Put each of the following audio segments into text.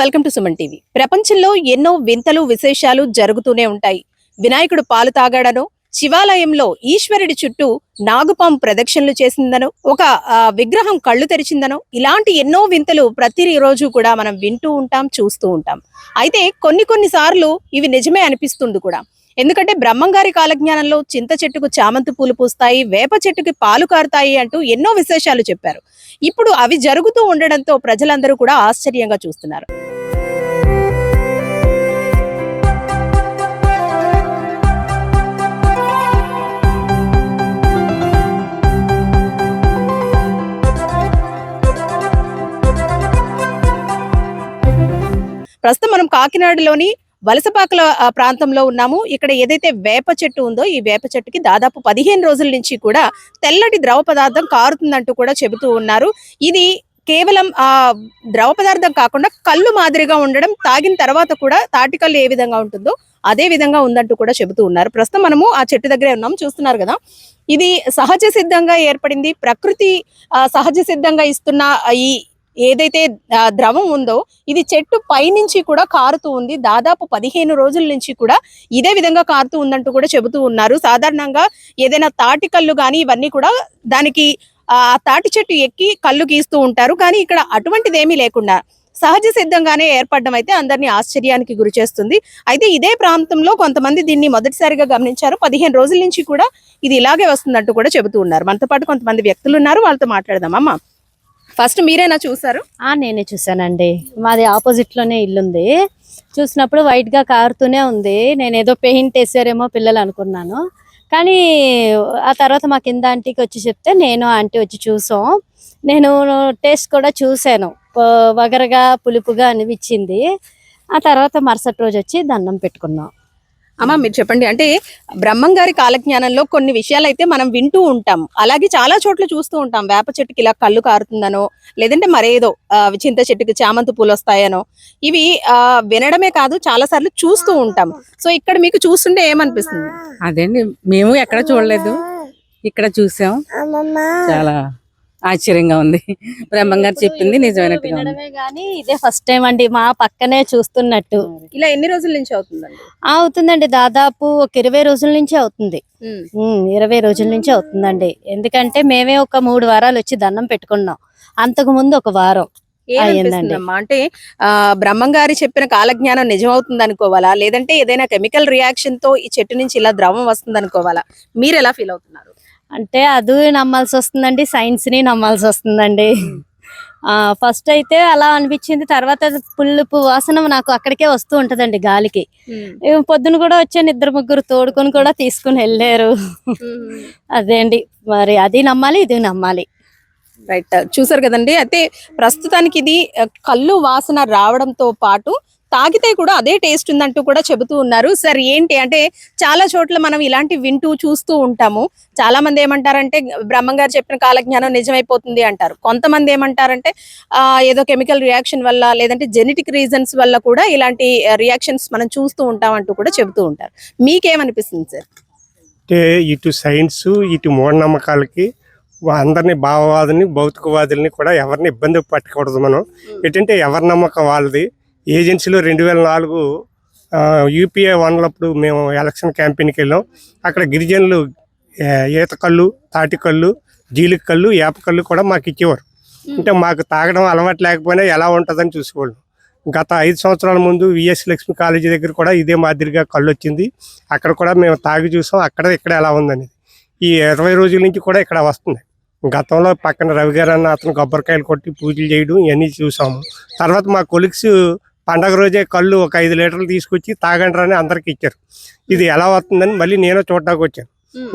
Welcome to Suman TV. ప్రపంచంలో ఎన్నో వింతలు విశేషాలు జరుగుతూనే ఉంటాయి. వినాయకుడు పాలు తాగాడనో శివాలయంలో ఈశ్వరుడి చుట్టూ నాగుపాము ప్రదక్షిణలు చేసిందనో ఒక విగ్రహం కళ్ళు తెరిచిందనో ఇలాంటి ఎన్నో వింతలు ప్రతి రోజు కూడా మనం వింటూ ఉంటాం చూస్తూ ఉంటాం. అయితే కొన్ని కొన్ని సార్లు ఇవి నిజమే అనిపిస్తుంది కూడా. ఎందుకంటే బ్రహ్మంగారి కాలజ్ఞానంలో చింత చెట్టుకు చామంతి పూలు పూస్తాయి వేప చెట్టుకి పాలు కారుతాయి అంటూ ఎన్నో విశేషాలు చెప్పారు. ఇప్పుడు అవి జరుగుతూ ఉండడంతో ప్రజలందరూ కూడా ఆశ్చర్యంగా చూస్తున్నారు. ప్రస్తుతం మనం కాకినాడలోని వలసపాకల ప్రాంతంలో ఉన్నాము. ఇక్కడ ఏదైతే వేప చెట్టు ఉందో ఈ వేప చెట్టుకి దాదాపు పదిహేను రోజుల నుంచి కూడా తెల్లటి ద్రవ పదార్థం కారుతుందంటూ కూడా చెబుతూ ఉన్నారు. ఇది కేవలం ఆ ద్రవ పదార్థం కాకుండా కళ్ళు మాదిరిగా ఉండడం తాగిన తర్వాత కూడా తాటికల్లు ఏ విధంగా ఉంటుందో అదే విధంగా ఉందంటూ కూడా చెబుతూ ఉన్నారు. ప్రస్తుతం మనము ఆ చెట్టు దగ్గరే ఉన్నాం చూస్తున్నారు కదా. ఇది సహజ సిద్ధంగా ఏర్పడింది. ప్రకృతి సహజ సిద్ధంగా ఇస్తున్న ఈ ఏదైతే ద్రవం ఉందో ఇది చెట్టు పైనుంచి కూడా కారుతూ ఉంది. దాదాపు పదిహేను రోజుల నుంచి కూడా ఇదే విధంగా కారుతూ ఉందంటూ కూడా చెబుతూ ఉన్నారు. సాధారణంగా ఏదైనా తాటి కళ్ళు కానీ ఇవన్నీ కూడా దానికి ఆ తాటి చెట్టు ఎక్కి కళ్ళు గీస్తూ ఉంటారు. కానీ ఇక్కడ అటువంటిది ఏమీ లేకుండా సహజ సిద్ధంగానే ఏర్పడడం అయితే అందరినీ ఆశ్చర్యానికి గురి చేస్తుంది. అయితే ఇదే ప్రాంతంలో కొంతమంది దీన్ని మొదటిసారిగా గమనించారు. పదిహేను రోజుల నుంచి కూడా ఇది ఇలాగే వస్తుందంటూ కూడా చెబుతూ ఉన్నారు. మనతో పాటు కొంతమంది వ్యక్తులు ఉన్నారు. వాళ్ళతో మాట్లాడదాం అమ్మ. ఫస్ట్ మీరేనా చూసారు? ఆ నేనే చూసానండి మాది ఆపోజిట్లోనే ఇల్లుంది. చూసినప్పుడు వైట్గా కారుతూనే ఉంది. నేను ఏదో పెయింట్ వేసారేమో పిల్లలు అనుకున్నాను. కానీ ఆ తర్వాత మా కింద ఆంటీకి వచ్చి చెప్తే నేను ఆంటీ వచ్చి చూసాం. నేను టేస్ట్ కూడా చూశాను. వగరగా పులుపుగా అనిపించింది. ఆ తర్వాత మరుసటి రోజు వచ్చి దండం పెట్టుకున్నాం. అమ్మ మీరు చెప్పండి. అంటే బ్రహ్మం గారి కాలజ్ఞానంలో కొన్ని విషయాలు అయితే మనం వింటూ ఉంటాం. అలాగే చాలా చోట్ల చూస్తూ ఉంటాం. వేప చెట్టుకి ఇలా కళ్ళు కారుతుందనో లేదంటే మరేదో చింత చెట్టుకి చామంతి పూలు వస్తాయనో ఇవి ఆ, వినడమే కాదు చాలా సార్లు చూస్తూ ఉంటాం. సో ఇక్కడ మీకు చూస్తుంటే ఏమనిపిస్తుంది? అదేండి మేము ఎక్కడ చూడలేదు. ఇక్కడ చూసాం. చాలా ఆశ్చర్యంగా ఉంది. బ్రహ్మంగారు చెప్పింది నిజమైనట్టుగా ఉంది. గానీ ఇదే ఫస్ట్ టైం అండి. మా పక్కనే చూస్తున్నట్టు. ఇలా ఎన్ని రోజుల నుంచి అవుతుందండి? ఆ, అవుతుందండి. దాదాపు ఒక ఇరవై రోజుల నుంచి అవుతుంది. ఉమ్, ఇరవై రోజుల నుంచి అవుతుందండి. ఎందుకంటే మేమే ఒక మూడు వారాలు వచ్చి దండం పెట్టుకున్నాం. అంతకు ముందు ఒక వారం ఏమనిపిస్తుందమ్మా అంటే ఆ బ్రహ్మం గారి చెప్పిన కాలజ్ఞానం నిజమవుతుంది అనుకోవాలా? లేదంటే ఏదైనా కెమికల్ రియాక్షన్తో ఈ చెట్టు నుంచి ఇలా ద్రవం వస్తుంది అనుకోవాలా మీరు ఎలా ఫీల్ అవుతున్నారు? అంటే అది నమ్మాల్సి వస్తుందండి సైన్స్ని నమ్మాల్సి వస్తుందండి. ఫస్ట్ అయితే అలా అనిపించింది తర్వాత పుల్లుపు వాసన నాకు అక్కడికే వస్తూ ఉంటదండి గాలికి. పొద్దున కూడా వచ్చాను ఇద్దరు ముగ్గురు తోడుకొని కూడా తీసుకుని వెళ్ళారు. అదే అండి మరి అది నమ్మాలి ఇది నమ్మాలి. రైట్ చూసారు కదండి అయితే ప్రస్తుతానికి ఇది కళ్ళు వాసన రావడంతో పాటు తాగితే కూడా అదే టేస్ట్ ఉందంటూ కూడా చెబుతూ ఉన్నారు. సార్ ఏంటి? అంటే చాలా చోట్ల మనం ఇలాంటి వింటూ చూస్తూ ఉంటాము. చాలా మంది ఏమంటారంటే బ్రహ్మం గారు చెప్పిన కాలజ్ఞానం నిజమైపోతుంది అంటారు. కొంతమంది ఏమంటారంటే ఆ, ఏదో కెమికల్ రియాక్షన్ వల్ల లేదంటే జెనెటిక్ రీజన్స్ వల్ల కూడా ఇలాంటి రియాక్షన్స్ మనం చూస్తూ ఉంటాం అంటూ కూడా చెబుతూ ఉంటారు. మీకేమనిపిస్తుంది సార్ అంటే ఇటు సైన్స్ ఇటు మూఢనమ్మకాలకి అందరినీ భావవాదుల్ని భౌతికవాదుల్ని కూడా ఎవరిని ఇబ్బంది పట్టకూడదు మనం. ఏంటంటే ఎవరి నమ్మకం వాళ్ళది. ఏజెన్సీలో రెండు వేల నాలుగు యూపీఏ వన్లప్పుడు మేము ఎలక్షన్ క్యాంపెయిన్కి వెళ్ళాం. అక్కడ గిరిజనులు ఈత కళ్ళు తాటి కళ్ళు జీలిక కళ్ళు ఏప కళ్ళు కూడా మాకు ఇచ్చేవారు. అంటే మాకు తాగడం అలవాటు లేకపోయినా ఎలా ఉంటుందని చూసేవాళ్ళం గత ఐదు సంవత్సరాల ముందు విఎస్ లక్ష్మి కాలేజీ దగ్గర కూడా ఇదే మాదిరిగా కళ్ళు వచ్చింది. అక్కడ కూడా మేము తాగి చూసాం. అక్కడ ఇక్కడ ఎలా ఉందనేది. ఈ ఇరవై రోజుల నుంచి కూడా ఇక్కడ వస్తుంది గతంలో పక్కన రవి గారు అన్న అతను కొబ్బరికాయలు కొట్టి పూజలు చేయడం ఇవన్నీ చూసాము. తర్వాత మా కొలిక్స్ పండగ రోజే కళ్ళు ఒక ఐదు లీటర్లు తీసుకొచ్చి తాగండి అని అందరికి ఇచ్చారు. ఇది ఎలా వస్తుందని మళ్ళీ నేను చూడడానికి వచ్చాను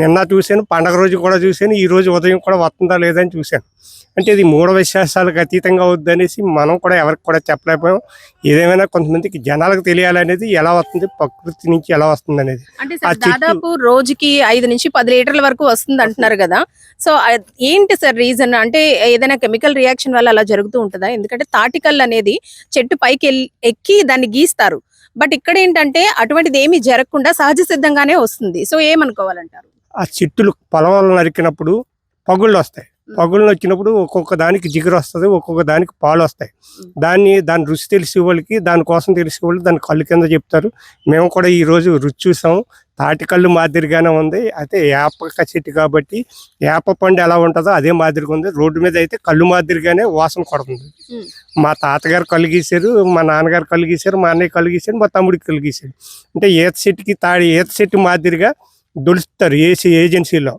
నిన్న చూశాను పండగ రోజు కూడా చూశాను ఈ రోజు ఉదయం కూడా వస్తుందా లేదా అని చూశాను. అంటే ఇది మూఢ విశ్వాసాలకు అతీతంగా వద్దనేసి మనం కూడా ఎవరికి కూడా చెప్పలేకపోయాం. ఏదేమైనా కొంతమందికి జనాలకు తెలియాలనేది ఎలా వస్తుంది ప్రకృతి నుంచి ఎలా వస్తుంది అనేది. దాదాపు రోజుకి ఐదు నుంచి పది లీటర్ల వరకు వస్తుంది అంటున్నారు కదా. సో ఏంటి సార్ రీజన్? అంటే ఏదైనా కెమికల్ రియాక్షన్ వల్ల అలా జరుగుతూ ఉంటుందా? ఎందుకంటే తాటికల్ అనేది చెట్టు పైకి ఎక్కి దాన్ని గీస్తారు. బట్ ఇక్కడ ఏంటంటే అటువంటిది ఏమీ జరగకుండా సహజ సిద్ధంగానే వస్తుంది. సో ఏమనుకోవాలంటారు? ఆ చెట్టులు పొలం నరికినప్పుడు పగుళ్ళు వస్తాయి. పగుళ్ళు వచ్చినప్పుడు ఒక్కొక్క దానికి జిగురు వస్తుంది ఒక్కొక్క దానికి పాలు వస్తాయి. దాన్ని దాని రుచి తెలిసే వాళ్ళకి దానికోసం తెలిసే వాళ్ళు దాని కళ్ళు కింద చెప్తారు. మేము కూడా ఈ రోజు రుచి చూసాం. తాటి కళ్ళు మాదిరిగానే ఉంది. అయితే వేప చెట్టు కాబట్టి వేప పండు ఎలా ఉంటుందో అదే మాదిరిగా ఉంది. రోడ్డు మీద అయితే కళ్ళు మాదిరిగానే వాసన కొడుతుంది. మా తాతగారు కళ్ళు గీశారు మా నాన్నగారు కళ్ళు గీశారు మా అన్నయ్య కళ్ళు గీశారు మా తమ్ముడికి కళ్ళు గీశారు. అంటే ఈత చెట్టుకి తాడి ఈత చెట్టు మాదిరిగా దొలుస్తారు ఏసీ ఏజెన్సీలో.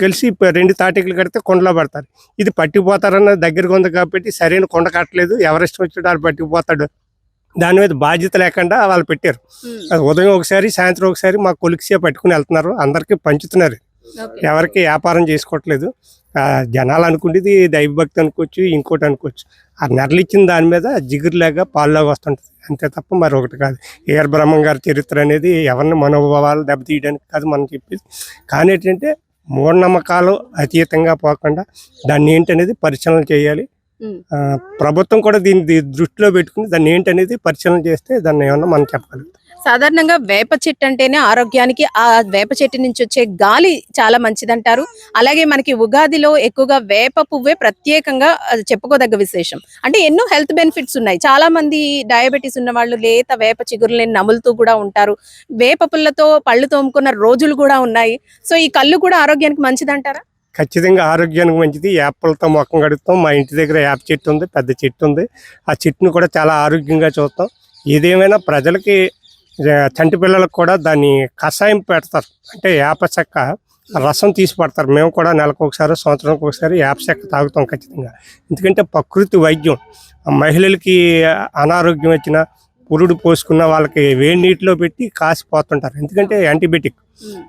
కలిసి రెండు తాటికలు కడితే కొండలో పడతారు. ఇది పట్టిపోతారన్న దగ్గరగా ఉంది కాబట్టి సరైన కొండ కట్టలేదు. ఎవరెస్ట్ వచ్చాడు వాళ్ళు పట్టిపోతాడు. దాని మీద బాధ్యత లేకుండా వాళ్ళు పెట్టారు. ఉదయం ఒకసారి సాయంత్రం ఒకసారి మా కొలిక్సే పట్టుకుని వెళ్తున్నారు. అందరికీ పంచుతున్నారు. ఎవరికి వ్యాపారం చేసుకోవట్లేదు. జనాలు అనుకుంటేది దైవభక్తి అనుకోవచ్చు ఇంకోటి అనుకోవచ్చు. ఆ నెరలు ఇచ్చిన దాని మీద జిగురులాగా పాలులాగా వస్తుంటుంది. అంతే తప్ప మరి ఒకటి కాదు ఏఆర్ బ్రహ్మం గారి చరిత్ర అనేది ఎవరిని మనోభావాలు దెబ్బతీయడానికి కాదు మనం చెప్పేది. కానీ ఏంటంటే మూఢనమ్మకాలు అతీతంగా పోకుండా దాన్ని ఏంటనేది పరిశీలన చేయాలి. ప్రభుత్వం కూడా దీన్ని దృష్టిలో పెట్టుకుని దాన్ని ఏంటనేది పరిశీలన చేస్తే దాన్ని ఏమన్నా మనం చెప్పగలుగుతాం. సాధారణంగా వేప చెట్టు అంటేనే ఆరోగ్యానికి ఆ వేప చెట్టు నుంచి వచ్చే గాలి చాలా మంచిదంటారు. అలాగే మనకి ఉగాదిలో ఎక్కువగా వేప పువ్వే ప్రత్యేకంగా చెప్పుకోదగ్గ విశేషం. అంటే ఎన్నో హెల్త్ బెనిఫిట్స్ ఉన్నాయి. చాలా మంది డయాబెటీస్ ఉన్న వాళ్ళు లేత వేప చిగురులని నములుతూ కూడా ఉంటారు. వేప పుల్లతో పళ్ళు తోముకున్న రోజులు కూడా ఉన్నాయి. సో ఈ కళ్ళు కూడా ఆరోగ్యానికి మంచిదంటారా? ఖచ్చితంగా ఆరోగ్యానికి మంచిది. యాప్లతో మొక్కం కడుగుతాం. మా ఇంటి దగ్గర యాప్ చెట్టు ఉంది పెద్ద చెట్టు ఉంది. ఆ చెట్టును కూడా చాలా ఆరోగ్యంగా చూస్తాం. ఏదేమైనా ప్రజలకి చంటి పిల్లలకు కూడా దాన్ని కషాయం పెడతారు. అంటే యాప చెక్క రసం తీసి పడతారు. మేము కూడా నెలకు ఒకసారి సంవత్సరానికి ఒకసారి యాప చెక్క తాగుతాం ఖచ్చితంగా. ఎందుకంటే ప్రకృతి వైద్యం. మహిళలకి అనారోగ్యం వచ్చిన పురుడు పోసుకున్న వాళ్ళకి వేడి నీటిలో పెట్టి కాసిపోతుంటారు ఎందుకంటే యాంటీబయాటిక్.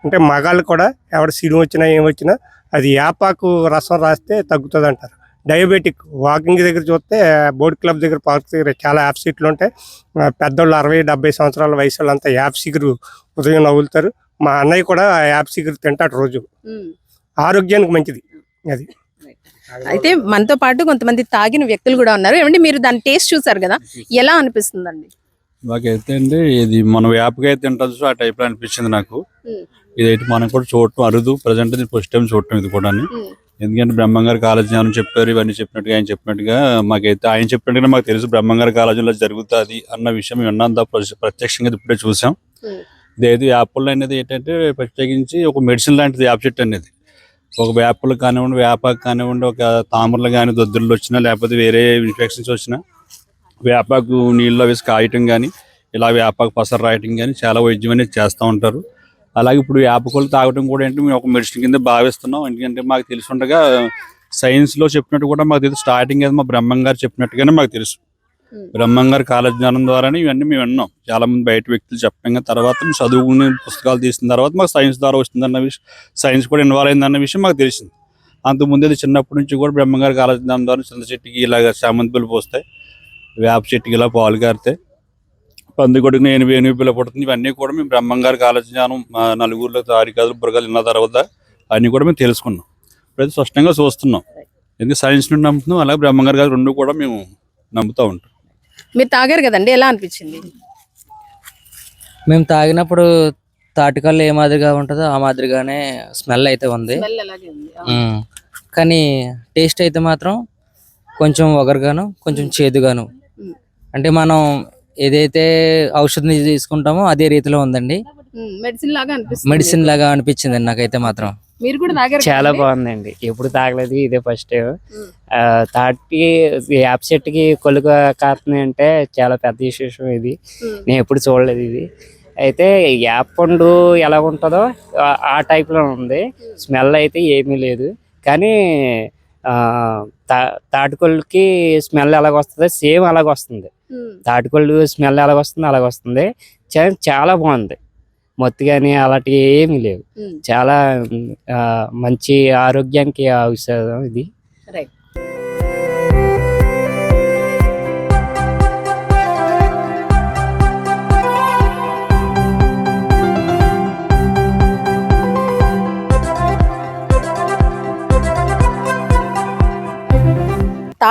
అంటే మగాళ్ళు కూడా ఎవడ సిరి వచ్చినా ఏం వచ్చినా అది యాపాకు రసం రాస్తే తగ్గుతుంది అంటారు డయాబెటిక్ వాకింగ్ దగ్గర చూస్తే బోర్డ్ క్లబ్ దగ్గర పార్క్ దగ్గర చాలా యాప్ సీట్లు ఉంటాయి. పెద్దోళ్ళు అరవై డెబ్బై సంవత్సరాల వయసు వాళ్ళంతా యాప్ సిగురు ఉదయం నవ్వులుతారు. మా అన్నయ్య కూడా యాప్ సిగురు తింటాడు రోజు. ఆరోగ్యానికి మంచిది అది. అయితే మనతో పాటు కొంతమంది తాగిన వ్యక్తులు కూడా ఉన్నారు. ఏమంటే మీరు దాని టేస్ట్ చూసారు కదా? ఎలా అనిపిస్తుందండి? నాకైతే అండి ఇది మనం వేపగా అయితే తింటాం ఆ టైప్లో అనిపించింది నాకు. ఇదైతే మనం కూడా చూడటం అరుదు ప్రజెంట్ ఇది ఫస్ట్ టైం చూడటం ఇది కూడా ఎందుకంటే బ్రహ్మంగారి కాలేజీ జ్ఞానం చెప్పారు ఇవన్నీ చెప్పినట్టుగా ఆయన చెప్పినట్టుగా మాకైతే ఆయన చెప్పినట్టుగా మాకు తెలుసు బ్రహ్మంగారి కాలేజీలో జరుగుతుంది అన్న విషయం విన్నాం. ప్రత్యక్షంగా ఇప్పుడే చూసాం. ఉమ్. ఇదైతే యాపిల్ అనేది ఏంటంటే ప్రత్యేకించి ఒక మెడిసిన్ లాంటిది యాప్ చెట్టు అనేది. ఒక వేపలు కానివ్వండి వేపాకు కానివ్వండి ఒక తామరలు కానీ దొద్దులు వచ్చినా లేకపోతే వేరే ఇన్ఫెక్షన్స్ వచ్చినా వేపాకు నీళ్ళలో వేసి కాయటం కానీ ఇలా వేపాకు పసరు రాయటం కానీ చాలా వైద్యం అనేది చేస్తూ ఉంటారు. అలాగే ఇప్పుడు వేపకులు తాగటం కూడా ఏంటి మేము ఒక మెడిసిన్ కింద భావిస్తున్నాం. ఎందుకంటే మాకు తెలిసి ఉండగా సైన్స్లో చెప్పినట్టు కూడా మాకు తెలుసు స్టార్టింగ్ ఏదో మా బ్రహ్మం గారు చెప్పినట్టుగానే మాకు తెలుసు. బ్రహ్మం గారి కాలేజ్ జ్ఞానం ద్వారానే ఇవన్నీ మేము విన్నాం. చాలా మంది బయట వ్యక్తులు చెప్పడం తర్వాత మేము చదువుకునే పుస్తకాలు తీసిన తర్వాత మాకు సైన్స్ ద్వారా వస్తుందన్న విషయం సైన్స్ కూడా ఇన్వాల్వ్ అయిందన్న విషయం మాకు తెలిసింది. అంతకుముందు అది చిన్నప్పటి నుంచి కూడా బ్రహ్మంగారి కాలేజ్ జ్ఞానం ద్వారా చింత చెట్టుకి ఇలాగ చామంతి పూలు పోస్తాయి. వేప చెట్టుకి ఇలా పాలు కారితే పంది కొడుకుని ఎనిమిది ఎనిమిది పిల్ల పుడుతుంది. ఇవన్నీ కూడా మేము బ్రహ్మంగారి కాలేజ్ జ్ఞానం మా నలుగురిలో తారికాదులు బుర్రగాలు విన్న తర్వాత అన్నీ కూడా మేము తెలుసుకున్నాం. ఇప్పుడైతే స్పష్టంగా చూస్తున్నాం. ఎందుకంటే సైన్స్ నుండి నమ్ముతున్నాం? అలాగే బ్రహ్మంగారి గారు రెండు కూడా మేము నమ్ముతూ ఉంటాం. మీరు తాగారు కదండి? ఎలా అనిపించింది? మేము తాగినప్పుడు తాటికల్లు ఏ మాదిరిగా ఉంటుందో ఆ మాదిరిగానే స్మెల్ అయితే ఉంది. స్మెల్ అలాగే ఉంది. ఉమ్. కానీ టేస్ట్ అయితే మాత్రం కొంచెం ఒగరుగాను కొంచెం చేదుగాను. అంటే మనం ఏదైతే ఔషధం తీసుకుంటామో అదే రీతిలో ఉందండి. మెడిసిన్ లాగా అనిపిస్తుంది. మెడిసిన్ లాగా అనిపించింది నాకైతే మాత్రం. మీరు కూడా తాగారు చాలా? బాగుందండి. ఎప్పుడు తాగలేదు ఇదే ఫస్ట్. తాటికి యాప్ చెట్టుకి కొలుక కాస్తున్నాయి అంటే చాలా పెద్ద విశేషం ఇది. నేను ఎప్పుడు చూడలేదు ఇది. అయితే యాప్ పండు ఎలా ఉంటుందో ఆ- ఆ type లో ఉంది. స్మెల్ అయితే ఏమీ లేదు. కానీ ఆ, తా తాటికొల్లుకి స్మెల్ ఎలాగ వస్తుందో సేమ్ అలాగ వస్తుంది. తాటికొల్లు స్మెల్ ఎలాగ వస్తుంది అలాగ వస్తుంది చాలా బాగుంది. మొత్తం కానీ అలాంటివి ఏమీ లేవు. చాలా మంచి ఆరోగ్యానికి ఔషధం ఇది.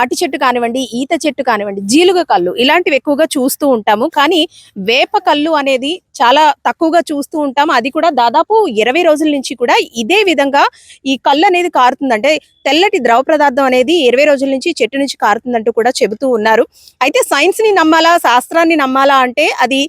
తాటి చెట్టు కానివ్వండి ఈత చెట్టు కానివ్వండి జీలుగ కళ్ళు ఇలాంటివి ఎక్కువగా చూస్తూ ఉంటాము. కానీ వేప కళ్ళు అనేది చాలా తక్కువగా చూస్తూ ఉంటాము. అది కూడా దాదాపు ఇరవై రోజుల నుంచి కూడా ఇదే విధంగా ఈ కళ్ళు అనేది కారుతుంది అంటే తెల్లటి ద్రవ పదార్థం అనేది ఇరవై రోజుల నుంచి చెట్టు నుంచి కారుతుందంటూ కూడా చెబుతూ ఉన్నారు. అయితే సైన్స్ని నమ్మాలా శాస్త్రాన్ని నమ్మాలా అంటే అది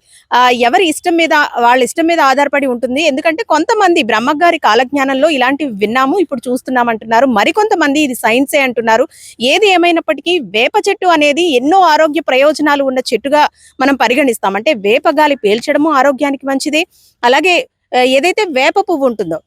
ఎవరి ఇష్టం మీద వాళ్ళ ఇష్టం మీద ఆధారపడి ఉంటుంది. ఎందుకంటే కొంతమంది బ్రహ్మగారి కాలజ్ఞానంలో ఇలాంటివి విన్నాము ఇప్పుడు చూస్తున్నాం అంటున్నారు మరికొంతమంది ఇది సైన్సే అంటున్నారు. ఏది ఏమైనా అయినప్పటికీ వేప చెట్టు అనేది ఎన్నో ఆరోగ్య ప్రయోజనాలు ఉన్న చెట్టుగా మనం పరిగణిస్తాం. అంటే వేప గాలి పీల్చడము ఆరోగ్యానికి మంచిది. అలాగే ఏదైతే వేప పువ్వు ఉంటుందో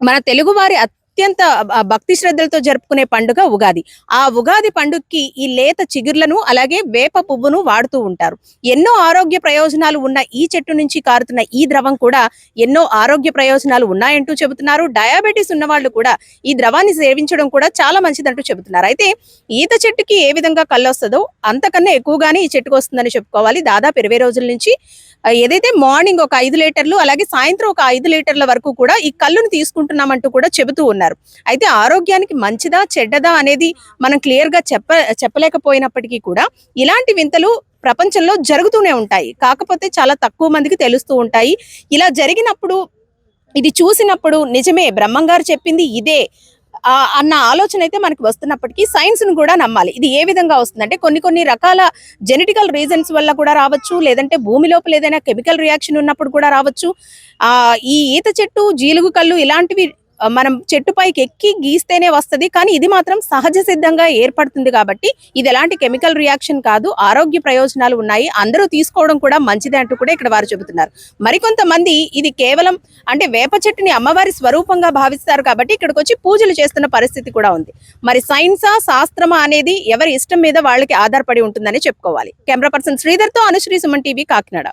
మన తెలుగువారి అత్యంత భక్తి శ్రద్ధలతో జరుపుకునే పండుగ ఉగాది. ఆ ఉగాది పండుగకి ఈ లేత చిగుర్లను అలాగే వేప పువ్వును వాడుతూ ఉంటారు. ఎన్నో ఆరోగ్య ప్రయోజనాలు ఉన్న ఈ చెట్టు నుంచి కారుతున్న ఈ ద్రవం కూడా ఎన్నో ఆరోగ్య ప్రయోజనాలు ఉన్నాయంటూ చెబుతున్నారు. డయాబెటీస్ ఉన్న వాళ్ళు కూడా ఈ ద్రవాన్ని సేవించడం కూడా చాలా మంచిదంటూ చెబుతున్నారు. అయితే ఈత చెట్టుకి ఏ విధంగా కళ్ళొస్తుందో అంతకన్నా ఎక్కువగానే ఈ చెట్టుకు వస్తుందని చెప్పుకోవాలి. దాదాపు ఇరవై రోజుల నుంచి ఏదైతే మార్నింగ్ ఒక ఐదు లీటర్లు అలాగే సాయంత్రం ఒక ఐదు లీటర్ల వరకు కూడా ఈ కళ్ళును తీసుకుంటున్నామంటూ కూడా చెబుతూ ఉన్నారు. అయితే ఆరోగ్యానికి మంచిదా చెడ్డదా అనేది మనం క్లియర్గా చెప్ప చెప్పలేకపోయినప్పటికీ కూడా ఇలాంటి వింతలు ప్రపంచంలో జరుగుతూనే ఉంటాయి. కాకపోతే చాలా తక్కువ మందికి తెలుస్తూ ఉంటాయి. ఇలా జరిగినప్పుడు ఇది చూసినప్పుడు నిజమే బ్రహ్మంగారు చెప్పింది ఇదే అన్న ఆలోచన అయితే మనకి వస్తున్నప్పటికీ సైన్స్ను కూడా నమ్మాలి. ఇది ఏ విధంగా వస్తుందంటే కొన్ని కొన్ని రకాల జెనెటికల్ రీజన్స్ వల్ల కూడా రావచ్చు లేదంటే భూమి లోపల ఏదైనా కెమికల్ రియాక్షన్ ఉన్నప్పుడు కూడా రావచ్చు. ఆ ఈ ఈత చెట్టు జీలుగు కళ్ళు ఇలాంటివి మనం చెట్టు పైకి ఎక్కి గీస్తేనే వస్తది కానీ ఇది మాత్రం సహజ సిద్ధంగా ఏర్పడుతుంది కాబట్టి ఇది ఎలాంటి కెమికల్ రియాక్షన్ కాదు ఆరోగ్య ప్రయోజనాలు ఉన్నాయి అందరూ తీసుకోవడం కూడా మంచిదే అంటూ కూడా ఇక్కడ వారు చెబుతున్నారు. మరికొంతమంది ఇది కేవలం అంటే వేప చెట్టుని అమ్మవారి స్వరూపంగా భావిస్తారు కాబట్టి ఇక్కడికి వచ్చి పూజలు చేస్తున్న పరిస్థితి కూడా ఉంది. మరి సైన్సా శాస్త్రమా అనేది ఎవరి ఇష్టం మీద వాళ్ళకి ఆధారపడి ఉంటుందని చెప్పుకోవాలి. కెమెరా పర్సన్ శ్రీధర్తో అనుశ్రీ సుమన్ టీవీ కాకినాడ.